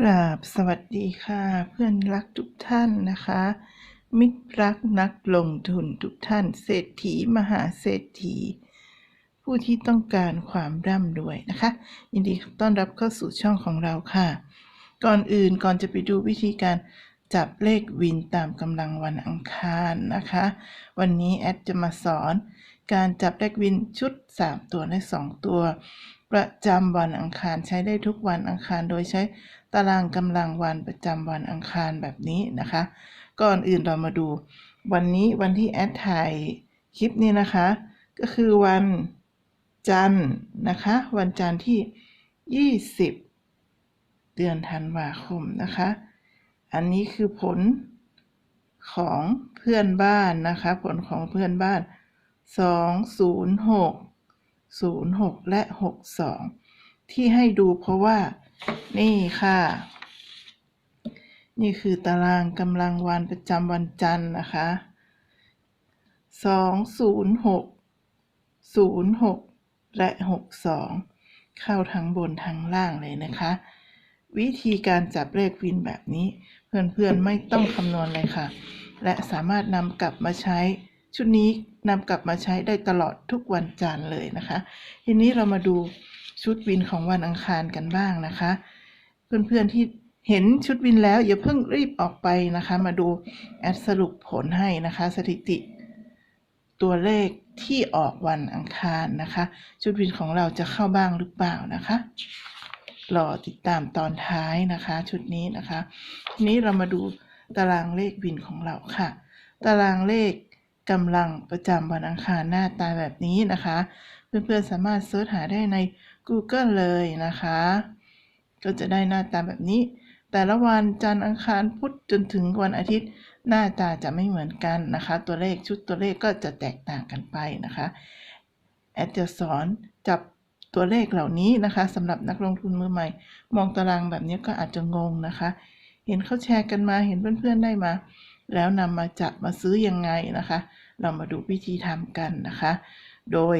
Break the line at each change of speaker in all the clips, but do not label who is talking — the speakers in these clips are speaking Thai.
กราบสวัสดีค่ะ เพื่อนรักทุกท่านนะคะ มิตรรักนักลงทุนทุกท่าน เศรษฐีมหาเศรษฐี ผู้ที่ต้องการความร่ำรวยนะคะ ยินดีต้อนรับเข้าสู่ช่องของเราค่ะ ก่อนอื่นก่อนจะไปดูวิธีการจับเลขวินตามกำลังวันอังคารนะคะ วันนี้แอดจะมาสอน การจับเลขวินชุด 3 ตัวและ 2 ตัว ประจำวันอังคารใช้ได้ทุกวันอังคารโดยใช้ตารางกำลังวันประจำวันอังคารแบบนี้นะคะ ก่อนอื่นเรามาดู วันนี้วันที่แอดถ่ายคลิปนี้นะคะ ก็คือวันจันทร์นะคะ วันจันทร์ที่ 20 เดือนธันวาคมนะคะ อันนี้คือผลของเพื่อนบ้านนะคะ ผลของเพื่อนบ้าน 206 06 และ 62 ที่ให้ดูเพราะว่า นี่ค่ะ นี่คือตารางกำลังวันประจำวันจันทร์นะคะ 206 06 และ 62 เข้าทั้งบนทั้งล่างเลยนะคะ วิธีการจับเลขวินแบบนี้ เพื่อนๆไม่ต้องคำนวณเลยค่ะ และสามารถนำกลับมาใช้ ชุดนี้นำกลับมาใช้ได้ตลอดทุกวันจันทร์เลยนะคะ ทีนี้เรามาดูชุดวินของวันอังคารกันบ้างนะคะ เพื่อนๆที่เห็นชุดวินแล้วอย่าเพิ่งรีบออกไปนะคะ มาดูแอดสรุปผลให้นะคะ สถิติ ตัวเลขที่ออกวันอังคารนะคะ ชุดวินของเราจะเข้าบ้างหรือเปล่านะคะรอติดตามตอนท้ายนะคะ ชุดนี้นะคะ ทีนี้เรามาดูตารางเลขวินของเราค่ะ ตารางเลข กำลังประจำวันอังคารหน้าตาแบบนี้นะคะ เพื่อนๆสามารถเสิร์ชหาได้ใน Google เลยนะคะ ก็จะได้หน้าตาแบบนี้ แต่ละวันจันทร์อังคารพุธจนถึงวันอาทิตย์หน้าตาจะไม่เหมือนกันนะคะ ตัวเลขชุดตัวเลขก็จะแตกต่างกันไปนะคะแอดจะสอนจับตัวเลขเหล่านี้นะคะสำหรับนักลงทุนมือใหม่ มองตารางแบบนี้ก็อาจจะงงนะคะ เห็นเขาแชร์กันมาเห็นเพื่อนๆได้มา แล้วนำมาจับมาซื้อยังไงนะคะ เรามาดูวิธีทำกันนะคะ โดย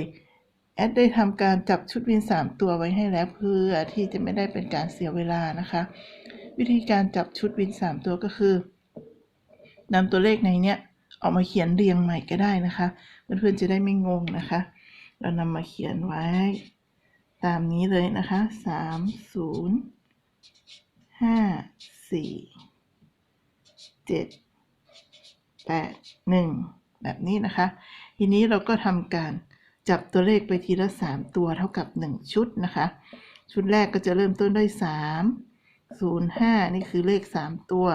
แอดได้ทำการจับชุดวิน 3 ตัวไว้ให้แล้วเพื่อที่จะไม่ได้เป็นการเสียเวลานะคะ วิธีการจับชุดวิน 3 ตัวก็คือนำตัวเลขในเนี้ยออกมาเขียนเรียงใหม่ก็ได้นะคะเพื่อนๆจะได้ไม่งงนะคะ เรานำมาเขียนไว้ ตามนี้เลยนะคะสามศูนย์ห้าสี่เจ็ด แปดหนึ่งแบบนี้นะคะ ทีนี้เราก็ทำการจับตัวเลขไปทีละสามตัวเท่ากับหนึ่งชุดนะคะ ชุดแรกก็จะเริ่มต้นด้วยสามศูนย์ห้านี่คือเลขสามตัว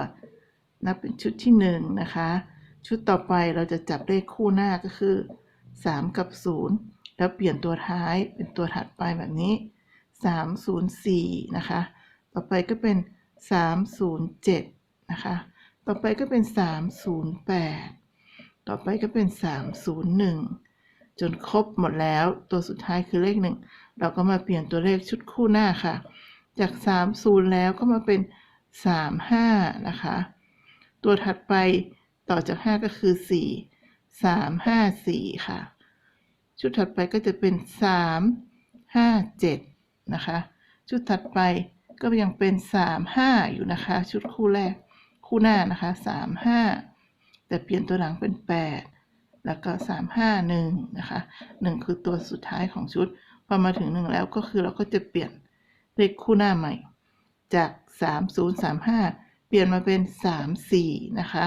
นับเป็นชุดที่หนึ่งนะคะ ชุดต่อไปเราจะจับเลขคู่หน้าก็คือสามกับศูนย์แล้วเปลี่ยนตัวท้ายเป็นตัวถัดไปแบบนี้สามศูนย์สี่นะคะ ต่อไปก็เป็นสามศูนย์เจ็ดนะคะ ต่อไปก็เป็นสามศูนย์แปดต่อไปก็เป็นสามศูนย์หนึ่งจนครบหมดแล้วตัวสุดท้ายคือเลขหนึ่งเราก็มาเปลี่ยนตัวเลขชุดคู่หน้าค่ะ จากสามศูนย์แล้วก็มาเป็นสามห้านะคะ ตัวถัดไปต่อจาก5ก็คือ4 3 5 4ค่ะ ชุดถัดไปก็จะเป็น3 5 7นะคะ ชุดถัดไปก็ยังเป็น3 5อยู่นะคะ ชุดคู่แรก คู่หน้านะคะ3 5แต่เปลี่ยนตัวหลังเป็น8แล้วก็3 5 1นะคะ1คือตัวสุดท้ายของชุด พอมาถึง1แล้วก็คือเราก็จะเปลี่ยนเลขคู่หน้าใหม่ จาก3 0 3 5เปลี่ยนมาเป็น3 4นะคะ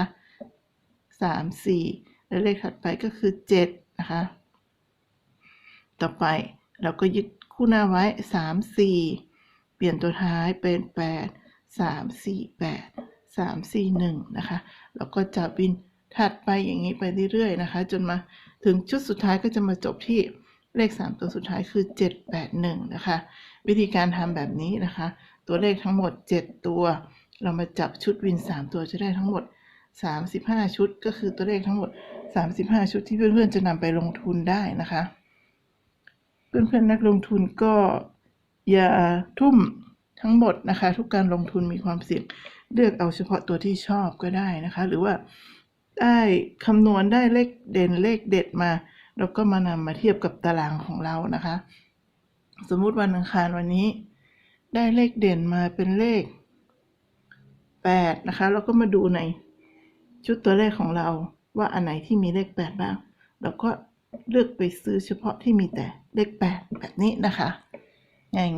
3 4และเลขถัดไปก็คือ7นะคะต่อไปเราก็ยึดคู่หน้าไว้ 3 4 เปลี่ยนตัวท้ายเป็น 8 3 4 8 3 4 1 นะคะ แล้วก็จะบินถัดไปอย่างนี้ไปเรื่อยๆนะคะ จนมาถึงชุดสุดท้ายก็จะมาจบที่เลข 3 ตัวสุดท้ายคือ 7 8 1 นะคะ วิธีการทำแบบนี้นะคะ ตัวเลขทั้งหมด 7 ตัว เรามาจับชุดวิน 3 ตัวจะได้ทั้งหมด 35 ชุด ก็คือตัวเลขทั้งหมด 35 ชุดที่เพื่อนๆจะนำไปลงทุนได้นะคะ เพื่อนๆนักลงทุนก็อย่าทุ่มทั้งหมดนะคะ ทุกการลงทุนมีความเสี่ยง เลือกเอาเฉพาะตัวที่ชอบก็ได้นะคะ หรือว่าได้คำนวณได้เลขเด่นเลขเด็ดมาเราก็มานำมาเทียบกับตารางของเรานะคะ สมมุติวันอังคารวันนี้ ได้เลขเด่นมาเป็นเลขแปดนะคะแล้วก็มาดูในชุดตัวเลขของเราว่าอันไหนที่มีเลขแปดบ้าง เราก็เลือกไปซื้อเฉพาะที่มีแต่เลขแปดแบบนี้นะคะ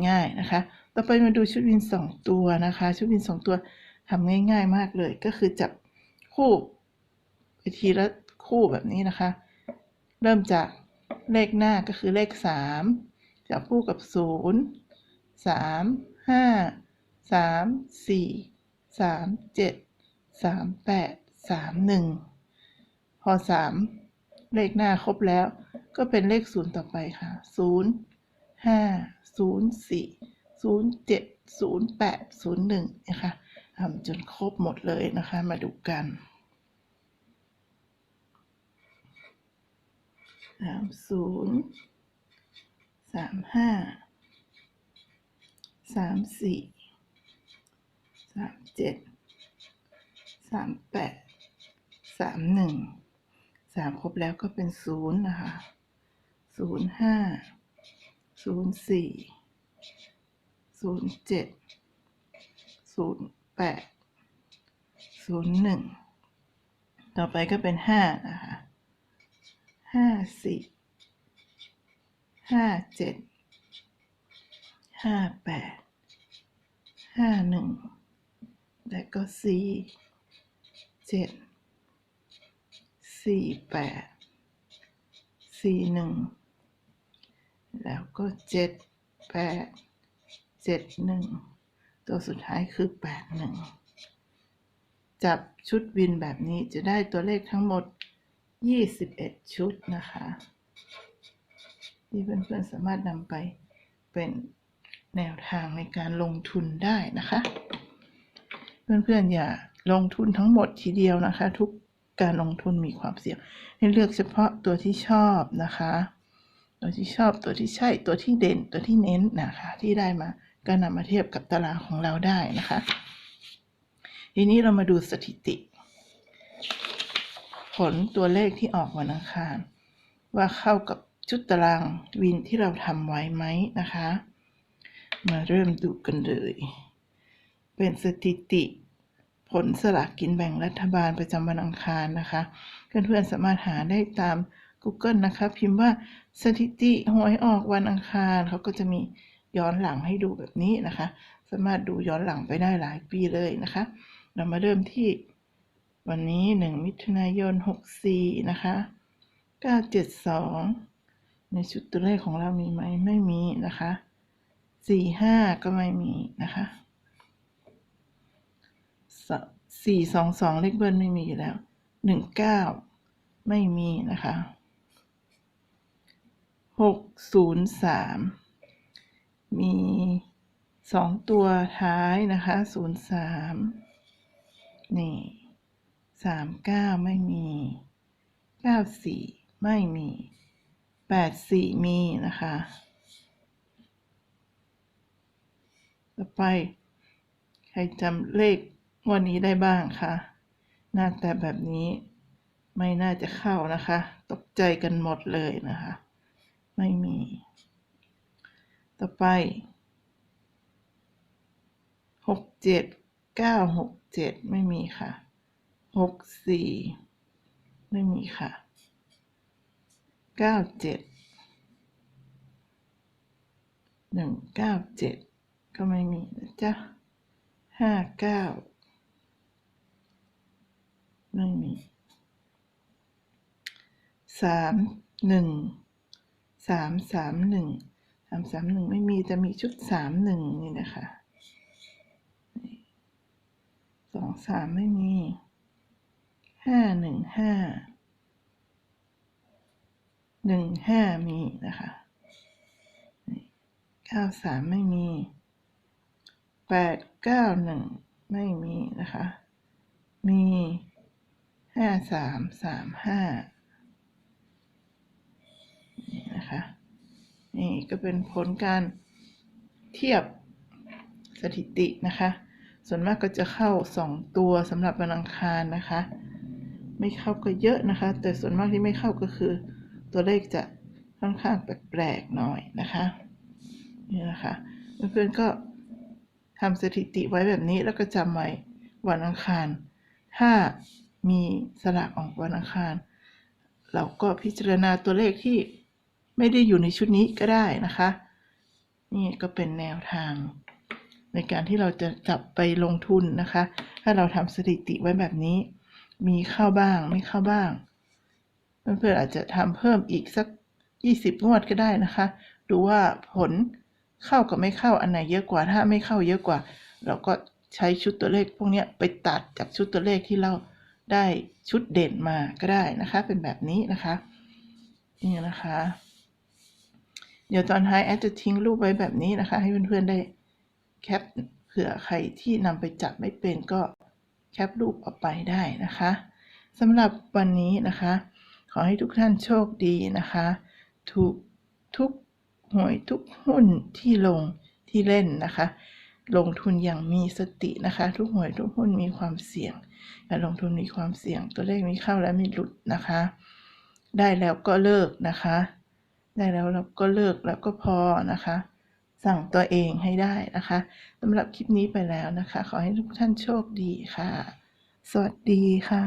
ง่ายๆนะคะ ต่อไปมาดูชุดวินสองตัวนะคะ ชุดวินสองตัว ทำง่าย ๆ มากเลย ก็คือจับคู่ไปทีละคู่แบบนี้นะคะ เริ่มจากเลขหน้าก็คือเลขสามจับคู่กับศูนย์สามห้าสามสี่สามเจ็ดสามแปดสามหนึ่งพอสามเลขหน้าครบแล้ว ก็เป็นเลขศูนย์ต่อไปค่ะศูนย์ห้าศูนย์สี่ศูนย์เจ็ดศูนย์แปดศูนย์หนึ่งนะคะ ทำจนครบหมดเลยนะคะ มาดูกันสามศูนย์สามห้าสามสี่สามเจ็ดสามแปดสามหนึ่งสามครบแล้วก็เป็นศูนย์นะคะศูนย์ห้าศูนย์สี่ศูนย์เจ็ดศูนย์ แปดศูนย์หนึ่งต่อไปก็เป็นห้านะคะห้าสี่ห้าเจ็ดห้าแปดห้าหนึ่งและก็สี่เจ็ดสี่แปดสี่หนึ่งแล้วก็เจ็ดแปดเจ็ดหนึ่ง ตัวสุดท้ายคือแปดหนึ่งจับชุดวินแบบนี้จะได้ตัวเลขทั้งหมด 21 ชุดนะคะ ที่เพื่อนๆสามารถนำไปเป็นแนวทางในการลงทุนได้นะคะ เพื่อนๆอย่าลงทุนทั้งหมดทีเดียวนะคะ ทุกการลงทุนมีความเสี่ยง ให้เลือกเฉพาะตัวที่ชอบนะคะ ตัวที่ชอบตัวที่ใช่ตัวที่เด่นตัวที่เน้นนะคะ ที่ได้มา ก็นำมาเทียบกับตารางของเราได้นะคะ ทีนี้เรามาดูสถิติ ผลตัวเลขที่ออกวันอังคาร ว่าเข้ากับชุดตารางวินที่เราทำไว้ไหมนะคะ มาเริ่มดูกันเลย เป็นสถิติผลสลากกินแบ่งรัฐบาลประจำวันอังคารนะคะ เพื่อนๆสามารถหาได้ตาม Google นะคะ พิมพ์ว่าสถิติหวยออกวันอังคารเขาก็จะมี ย้อนหลังให้ดูแบบนี้นะคะ สามารถดูย้อนหลังไปได้หลายปีเลยนะคะ เรามาเริ่มที่วันนี้ 1 มิถุนายน 64 นะคะ 972 ในชุดตัวเลขของเรามีไหมไม่มีนะคะ 45 ก็ไม่มีนะคะสี่สองสองเลขเบิ้ลไม่มีอยู่แล้วหนึ่งเก้าไม่มีนะคะหกศูนย์สาม มีสองตัวท้ายนะคะศูนย์สามนี่สามเก้าไม่มีเก้าสี่ไม่มีแปดสี่มีนะคะ ต่อไป ใครจำเลขวันนี้ได้บ้างคะหน้าแต่แบบนี้ไม่น่าจะเข้านะคะ ตกใจกันหมดเลยนะคะ ไม่มี ต่อไปหกเจ็ดเก้าหกเจ็ดไม่มีค่ะหกสี่ไม่มีค่ะเก้าเจ็ดหนึ่งเก้าเจ็ดก็ไม่มีนะจ๊ะห้าเก้าไม่มีสามหนึ่งสามสามหนึ่ง สามสามหนึ่งไม่มีแต่มีชุดสามหนึ่งนี่นะคะสองสามไม่มีห้าหนึ่งห้าหนึ่งห้ามีนะคะเก้าสามไม่มีแปดเก้าหนึ่งไม่มีนะคะ มีห้าสามสามห้านี่นะคะ นี่ก็เป็นผลการเทียบสถิตินะคะ ส่วนมากก็จะเข้าสองตัวสำหรับวันอังคารนะคะ ไม่เข้าก็เยอะนะคะ แต่ส่วนมากที่ไม่เข้าก็คือ ตัวเลขจะค่อนข้างแปลกๆหน่อยนะคะนี่นะคะเพื่อนๆก็ทำสถิติไว้แบบนี้แล้วก็จำไว้วันอังคาร ถ้ามีสลากออกวันอังคาร เราก็พิจารณาตัวเลขที่ ไม่ได้อยู่ในชุดนี้ก็ได้นะคะ นี่ก็เป็นแนวทาง ในการที่เราจะจับไปลงทุนนะคะ ถ้าเราทำสถิติไว้แบบนี้ มีเข้าบ้างไม่เข้าบ้าง เพื่อนๆอาจจะทำเพิ่มอีกสัก 20 งวดก็ได้นะคะ ดูว่าผลเข้ากับไม่เข้าอันไหนเยอะกว่าถ้าไม่เข้าเยอะกว่า เราก็ใช้ชุดตัวเลขพวกนี้ไปตัดจากชุดตัวเลขที่เราได้ชุดเด่นมาก็ได้นะคะ เป็นแบบนี้นะคะ นี่นะคะ เดี๋ยวตอนท้ายแอดจะทิ้งรูปไว้แบบนี้นะคะ ให้เพื่อนๆได้แคปเผื่อใครที่นำไปจับไม่เป็นก็แคปรูปเอาไปได้นะคะสำหรับวันนี้นะคะ ขอให้ทุกท่านโชคดีนะคะ ถูกทุกหวยทุกหุ้นที่ลงที่เล่นนะคะ ลงทุนอย่างมีสตินะคะ ทุกหวยทุกหุ้นมีความเสี่ยงการลงทุนมีความเสี่ยงตัวเลขมีเข้าและมีหลุดนะคะ ได้แล้วก็เลิกนะคะ ได้แล้วเราก็เลิกแล้วก็พอนะคะ สั่งตัวเองให้ได้นะคะสำหรับคลิปนี้ไปแล้วนะคะ ขอให้ทุกท่านโชคดีค่ะ สวัสดีค่ะ